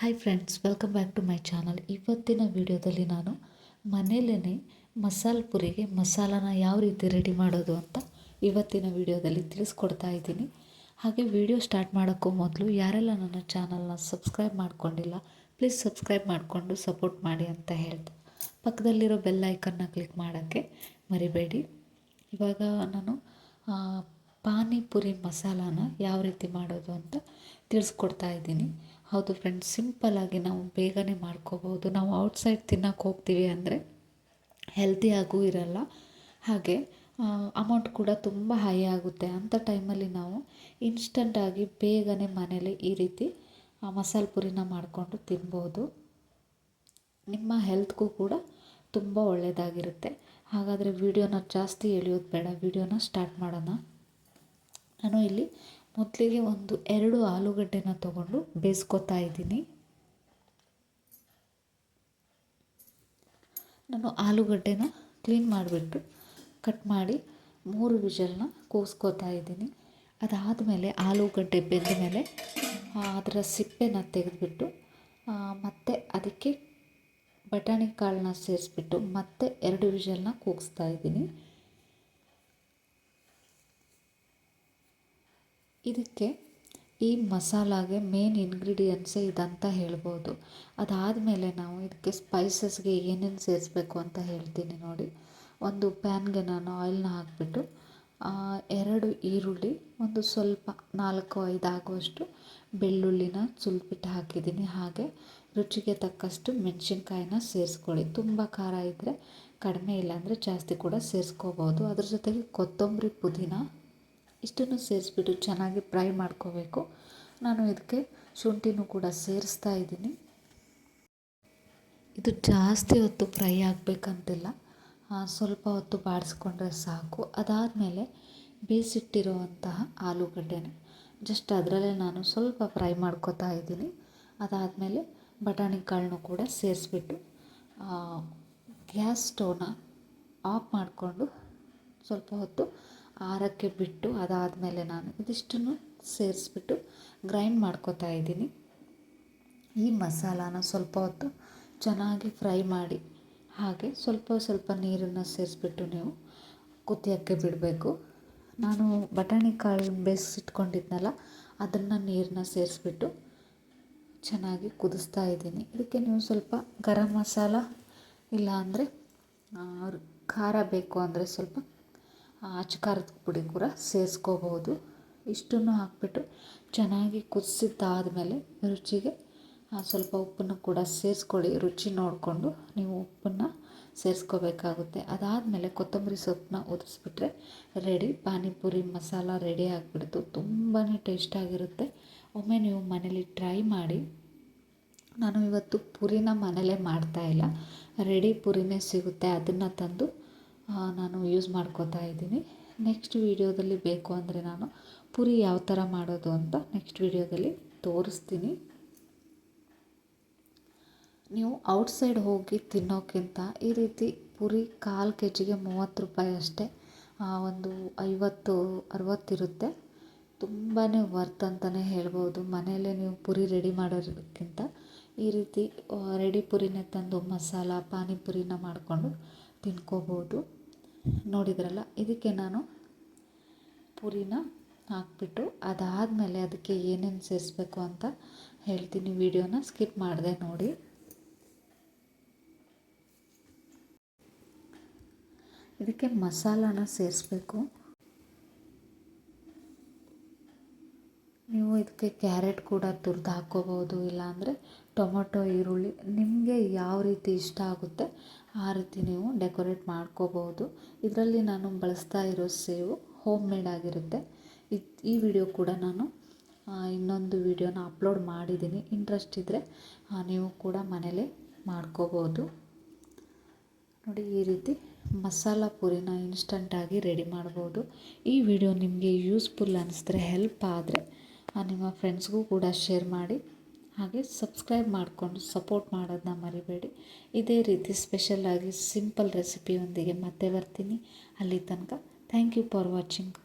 Hi friends welcome back to my channel ಇವತ್ತಿನ ವಿಡಿಯೋದಲ್ಲಿ ನಾನು ಮನೆಯಲ್ಲೇ ಮಸಾಲ ಪುರಿಗೆ ಮಸಾಲಾನ ಯಾವ ರೀತಿ ರೆಡಿ ಮಾಡೋದು ಅಂತ ಇವತ್ತಿನ ವಿಡಿಯೋದಲ್ಲಿ ತಿಳಿಸ್ಕೊಡ್ತಾ ಇದ್ದೀನಿ. ಹಾಗೆ ವಿಡಿಯೋ ಸ್ಟಾರ್ಟ್ ಮಾಡೋಕ್ಕೂ ಮೊದಲು ಯಾರೆಲ್ಲ ನನ್ನ ಚಾನಲ್ನ ಸಬ್ಸ್ಕ್ರೈಬ್ ಮಾಡ್ಕೊಂಡಿಲ್ಲ ಪ್ಲೀಸ್ ಸಬ್ಸ್ಕ್ರೈಬ್ ಮಾಡಿಕೊಂಡು ಸಪೋರ್ಟ್ ಮಾಡಿ ಅಂತ ಹೇಳ್ತಾ. ಪಕ್ಕದಲ್ಲಿರೋ ಬೆಲ್ ಐಕನ್ನ ಕ್ಲಿಕ್ ಮಾಡೋಕ್ಕೆ ಮರಿಬೇಡಿ. ಇವಾಗ ನಾನು ಪಾನಿಪುರಿ ಮಸಾಲಾನ ಯಾವ ರೀತಿ ಮಾಡೋದು ಅಂತ ತಿಳಿಸ್ಕೊಡ್ತಾ ಇದ್ದೀನಿ. ಹೌದು ಫ್ರೆಂಡ್ಸ್ ಸಿಂಪಲ್ಲಾಗಿ ನಾವು ಬೇಗನೆ ಮಾಡ್ಕೋಬೋದು ನಾವು ಔಟ್ಸೈಡ್ ತಿನ್ನೋಕೆ ಹೋಗ್ತೀವಿ ಅಂದರೆ ಹೆಲ್ತಿಯಾಗೂ ಇರಲ್ಲ. ಹಾಗೆ ಅಮೌಂಟ್ ಕೂಡ ತುಂಬ ಹೈ ಆಗುತ್ತೆ. ಅಂಥ ಟೈಮಲ್ಲಿ ನಾವು ಇನ್ಸ್ಟಂಟಾಗಿ ಬೇಗನೆ ಮನೇಲಿ ಈ ರೀತಿ ಮಸಾಲೆ ಪುರಿನ ಮಾಡಿಕೊಂಡು ತಿನ್ಬೋದು. ನಿಮ್ಮ ಹೆಲ್ತ್ಗೂ ಕೂಡ ತುಂಬ ಒಳ್ಳೆಯದಾಗಿರುತ್ತೆ ಹಾಗಾದರೆ ವಿಡಿಯೋನ ಜಾಸ್ತಿ ಎಳೆಯೋದು ಬೇಡ. ವಿಡಿಯೋನ ಸ್ಟಾರ್ಟ್ ಮಾಡೋಣ. ನಾನು ಇಲ್ಲಿ ಮೊದಲಿಗೆ ಒಂದು ಎರಡು ಆಲೂಗಡ್ಡೆನ ತಗೊಂಡು ಬೇಯಿಸ್ಕೊತಾ ಇದ್ದೀನಿ. ನಾನು ಆಲೂಗಡ್ಡೆನ ಕ್ಲೀನ್ ಮಾಡಿಬಿಟ್ಟು ಕಟ್ ಮಾಡಿ ಮೂರು ವಿಷಲ್ನ ಕೂಗಿಸ್ಕೊತಾ ಇದ್ದೀನಿ. ಅದಾದಮೇಲೆ ಆಲೂಗಡ್ಡೆ ಬೆಂದ ಮೇಲೆ ಅದರ ಸಿಪ್ಪೆನ ತೆಗೆದುಬಿಟ್ಟು ಮತ್ತು ಅದಕ್ಕೆ ಬಟಾಣಿ ಕಾಳನ್ನ ಸೇರಿಸ್ಬಿಟ್ಟು ಮತ್ತೆ ಎರಡು ವಿಷಲ್ನ ಕೂಗಿಸ್ತಾ ಇದ್ದೀನಿ. ಇದಕ್ಕೆ ಈ ಮಸಾಲಾಗೆ ಮೇನ್ ಇಂಗ್ರೀಡಿಯೆಂಟ್ಸೇ ಇದಂತ ಹೇಳ್ಬೋದು. ಅದಾದಮೇಲೆ ನಾವು ಇದಕ್ಕೆ ಸ್ಪೈಸಸ್ಗೆ ಏನೇನು ಸೇರಿಸ್ಬೇಕು ಅಂತ ಹೇಳ್ತೀನಿ ನೋಡಿ. ಒಂದು ಪ್ಯಾನ್ಗೆ ನಾನು ಆಯಿಲ್ನ ಹಾಕಿಬಿಟ್ಟು ಎರಡು ಈರುಳ್ಳಿ, ಒಂದು ಸ್ವಲ್ಪ, ನಾಲ್ಕು, ಐದು ಆಗುವಷ್ಟು ಬೆಳ್ಳುಳ್ಳಿನ ಸುಲ್ಬಿಟ್ಟು ಹಾಕಿದ್ದೀನಿ. ಹಾಗೆ ರುಚಿಗೆ ತಕ್ಕಷ್ಟು ಮೆಣಸಿನ್ಕಾಯಿನ ಸೇರಿಸ್ಕೊಳ್ಳಿ. ತುಂಬ ಖಾರ ಇದ್ದರೆ ಕಡಿಮೆ ಇಲ್ಲಾಂದರೆ ಜಾಸ್ತಿ ಕೂಡ ಸೇರಿಸ್ಕೋಬೋದು. ಅದ್ರ ಜೊತೆಗೆ ಕೊತ್ತಂಬರಿ ಪುದೀನ ಇಷ್ಟನ್ನು ಸೇರಿಸ್ಬಿಟ್ಟು ಚೆನ್ನಾಗಿ ಫ್ರೈ ಮಾಡ್ಕೋಬೇಕು. ನಾನು ಇದಕ್ಕೆ ಶುಂಠಿನೂ ಕೂಡ ಸೇರಿಸ್ತಾ ಇದ್ದೀನಿ. ಇದು ಜಾಸ್ತಿ ಹೊತ್ತು ಫ್ರೈ ಆಗಬೇಕಂತಿಲ್ಲ. ಸ್ವಲ್ಪ ಹೊತ್ತು ಬಾಡಿಸ್ಕೊಂಡ್ರೆ ಸಾಕು. ಅದಾದಮೇಲೆ ಬೇಯಿಸಿಟ್ಟಿರುವಂತಹ ಆಲೂಗಡ್ಡೆನ ಜಸ್ಟ್ ಅದರಲ್ಲೇ ನಾನು ಸ್ವಲ್ಪ ಫ್ರೈ ಮಾಡ್ಕೋತಾ ಇದ್ದೀನಿ. ಅದಾದಮೇಲೆ ಬಟಾಣಿ ಕಾಳನ್ನು ಕೂಡ ಸೇರಿಸ್ಬಿಟ್ಟು ಗ್ಯಾಸ್ ಸ್ಟವ್ನ ಆಫ್ ಮಾಡಿಕೊಂಡು ಸ್ವಲ್ಪ ಹೊತ್ತು ಆರಕ್ಕೆ ಬಿಟ್ಟು ಅದಾದಮೇಲೆ ನಾನು ಇದಿಷ್ಟನ್ನು ಸೇರಿಸ್ಬಿಟ್ಟು ಗ್ರೈಂಡ್ ಮಾಡ್ಕೋತಾ ಇದ್ದೀನಿ. ಈ ಮಸಾಲಾನ ಸ್ವಲ್ಪ ಹೊತ್ತು ಚೆನ್ನಾಗಿ ಫ್ರೈ ಮಾಡಿ ಹಾಗೆ ಸ್ವಲ್ಪ ಸ್ವಲ್ಪ ನೀರನ್ನು ಸೇರಿಸ್ಬಿಟ್ಟು ನೀವು ಕುದಿಯೋಕ್ಕೆ ಬಿಡಬೇಕು. ನಾನು ಬಟಾಣಿ ಕಾಳು ಬೇಯಿಸಿಟ್ಕೊಂಡಿದ್ನಲ್ಲ, ಅದನ್ನು ನೀರನ್ನ ಸೇರಿಸ್ಬಿಟ್ಟು ಚೆನ್ನಾಗಿ ಕುದಿಸ್ತಾ ಇದ್ದೀನಿ. ಇದಕ್ಕೆ ನೀವು ಸ್ವಲ್ಪ ಗರಂ ಮಸಾಲ ಇಲ್ಲ ಅಂದರೆ ಖಾರ ಬೇಕು ಅಂದರೆ ಸ್ವಲ್ಪ ಅಚ್ಚ ಖಾರದ ಪುಡಿ ಕೂಡ ಸೇರಿಸ್ಕೋಬೋದು. ಇಷ್ಟನ್ನು ಹಾಕ್ಬಿಟ್ಟು ಚೆನ್ನಾಗಿ ಕುದಿಸಿದ್ದಾದಮೇಲೆ ರುಚಿಗೆ ಸ್ವಲ್ಪ ಉಪ್ಪನ್ನು ಕೂಡ ಸೇರಿಸ್ಕೊಳ್ಳಿ. ರುಚಿ ನೋಡಿಕೊಂಡು ನೀವು ಉಪ್ಪನ್ನು ಸೇರಿಸ್ಕೋಬೇಕಾಗುತ್ತೆ. ಅದಾದಮೇಲೆ ಕೊತ್ತಂಬರಿ ಸೊಪ್ಪನ್ನ ಉದಿಸ್ಬಿಟ್ರೆ ರೆಡಿ. ಪಾನಿಪುರಿ ಮಸಾಲ ರೆಡಿ ಆಗಿಬಿಡ್ತು. ತುಂಬಾ ಟೇಸ್ಟಾಗಿರುತ್ತೆ ಒಮ್ಮೆ ನೀವು ಮನೇಲಿ ಟ್ರೈ ಮಾಡಿ. ನಾನು ಇವತ್ತು ಪುರಿನ ಮನೇಲೇ ಮಾಡ್ತಾಯಿಲ್ಲ ರೆಡಿ ಪುರಿನೇ ಸಿಗುತ್ತೆ. ಅದನ್ನು ತಂದು ನಾನು ಯೂಸ್ ಮಾಡ್ಕೋತಾ ಇದ್ದೀನಿ. ನೆಕ್ಸ್ಟ್ ವೀಡಿಯೋದಲ್ಲಿ ಬೇಕು ಅಂದರೆ ನಾನು ಪುರಿ ಯಾವ ಥರ ಮಾಡೋದು ಅಂತ ನೆಕ್ಸ್ಟ್ ವೀಡಿಯೋದಲ್ಲಿ ತೋರಿಸ್ತೀನಿ. ನೀವು ಔಟ್ಸೈಡ್ ಹೋಗಿ ತಿನ್ನೋಕ್ಕಿಂತ ಈ ರೀತಿ ಪುರಿ ಕಾಲು ಕೆ ಜಿಗೆ ಮೂವತ್ತು ರೂಪಾಯಿ ಅಷ್ಟೇ ಒಂದು ಐವತ್ತು ಅರವತ್ತಿರುತ್ತೆ ತುಂಬಾ ವರ್ತ್ ಅಂತಲೇ ಹೇಳ್ಬೋದು. ಮನೆಯಲ್ಲೇ ನೀವು ಪುರಿ ರೆಡಿ ಮಾಡೋದಕ್ಕಿಂತ ಈ ರೀತಿ ರೆಡಿ ಪುರಿನೇ ತಂದು ಮಸಾಲ, ಪಾನಿಪುರಿನ ಮಾಡಿಕೊಂಡು ತಿನ್ಕೋಬೋದು. ನೋಡಿದ್ರಲ್ಲ, ಇದಕ್ಕೆ ನಾನು ಪುರಿನ ಹಾಕ್ಬಿಟ್ಟು ಅದಾದಮೇಲೆ ಅದಕ್ಕೆ ಏನೇನು ಸೇರಿಸ್ಬೇಕು ಅಂತ ಹೇಳ್ತೀನಿ. ವಿಡಿಯೋನ ಸ್ಕಿಪ್ ಮಾಡಿದೆ ನೋಡಿ. ಇದಕ್ಕೆ ಮಸಾಲಾನ ಸೇರಿಸ್ಬೇಕು ನೀವು ಇದಕ್ಕೆ ಕ್ಯಾರೆಟ್ ಕೂಡ ತುರಿದು ಹಾಕ್ಕೋಬೋದು ಇಲ್ಲಾಂದರೆ ಟೊಮೊಟೊ, ಈರುಳ್ಳಿ, ನಿಮಗೆ ಯಾವ ರೀತಿ ಇಷ್ಟ ಆಗುತ್ತೆ ಆ ರೀತಿ ನೀವು ಡೆಕೋರೇಟ್ ಮಾಡ್ಕೋಬೋದು. ಇದರಲ್ಲಿ ನಾನು ಬಳಸ್ತಾ ಇರೋ ಸೇವು ಹೋಮ್ ಮೇಡ್ ಆಗಿರುತ್ತೆ. ಈ ವಿಡಿಯೋ ಕೂಡ ನಾನು ಇನ್ನೊಂದು ವಿಡಿಯೋನ ಅಪ್ಲೋಡ್ ಮಾಡಿದ್ದೀನಿ. ಇಂಟ್ರೆಸ್ಟ್ ಇದ್ದರೆ ನೀವು ಕೂಡ ಮನೇಲೇ ಮಾಡ್ಕೋಬೋದು. ನೋಡಿ, ಈ ರೀತಿ ಮಸಾಲ ಪೂರಿನ ಇನ್ಸ್ಟಂಟಾಗಿ ರೆಡಿ ಮಾಡ್ಬೋದು. ಈ ವಿಡಿಯೋ ನಿಮಗೆ ಯೂಸ್ಫುಲ್ ಅನ್ನಿಸಿದ್ರೆ ಹೆಲ್ಪ್ ಆದರೆ ನಿಮ್ಮ ಫ್ರೆಂಡ್ಸ್ಗೂ ಕೂಡ ಶೇರ್ ಮಾಡಿ. ಹಾಗೆ ಸಬ್ಸ್ಕ್ರೈಬ್ ಮಾಡಿಕೊಂಡು ಸಪೋರ್ಟ್ ಮಾಡೋದನ್ನ ಮರಿಬೇಡಿ. ಇದೇ ರೀತಿ ಸ್ಪೆಷಲ್ಲಾಗಿ ಸಿಂಪಲ್ ರೆಸಿಪಿಯೊಂದಿಗೆ ಮತ್ತೆ ಬರ್ತೀನಿ. ಅಲ್ಲಿ ತನಕ ಥ್ಯಾಂಕ್ ಯು ಫಾರ್ ವಾಚಿಂಗ್